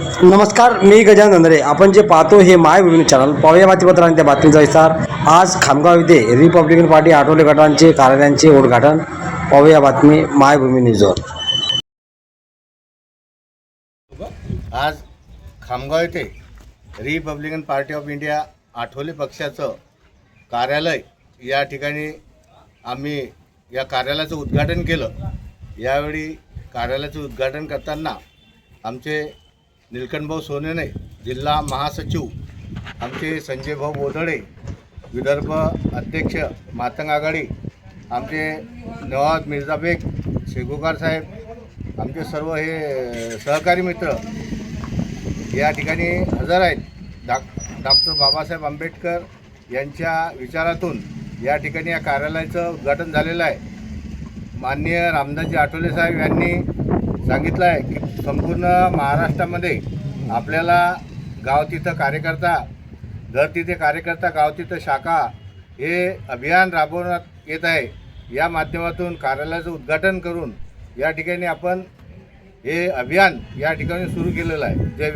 नमस्कार मी गजानन धंदरे आपण जे पाहतो हे मायभूमी चॅनल. पाहूया बातमीपत्र आणि त्या बातमीचा विस्तार. आज खामगाव येथे रिपब्लिकन पार्टी आठवले गटांचे कार्यालयांचे उद्घाटन. पाहूया बातमी मायभूमी न्यूजवर. आज खामगाव येथे Republican party of India Athawale पक्षाचं कार्यालय या ठिकाणी आम्ही या कार्यालयाचं उद्घाटन केलं. यावेळी कार्यालयाचं उद्घाटन करताना आमचे निलकंठभाऊ सोनेने जिल्हा महासचिव आमचे संजय भाऊ बोधडे विदर्भ अध्यक्ष मातंग आघाडी आमचे नवाज मिर्झाबेग शेगोकार साहेब आमचे सर्व हे सहकारी मित्र या ठिकाणी हजर आहेत. डॉ डॉक्टर बाबासाहेब आंबेडकर यांच्या विचारातून या ठिकाणी या कार्यालयाचं उद्घाटन झालेलं आहे. माननीय रामदासजी आठवले साहेब यांनी सांगितलं आहे की संपूर्ण महाराष्ट्रामध्ये आपल्याला गाव तिथं कार्यकर्ता घर तिथे कार्यकर्ता गाव तिथं शाखा हे अभियान राबवण्यात येत आहे. या माध्यमातून कार्यालयाचं उद्घाटन करून या ठिकाणी आपण हे अभियान या ठिकाणी सुरू केलेलं आहे. जय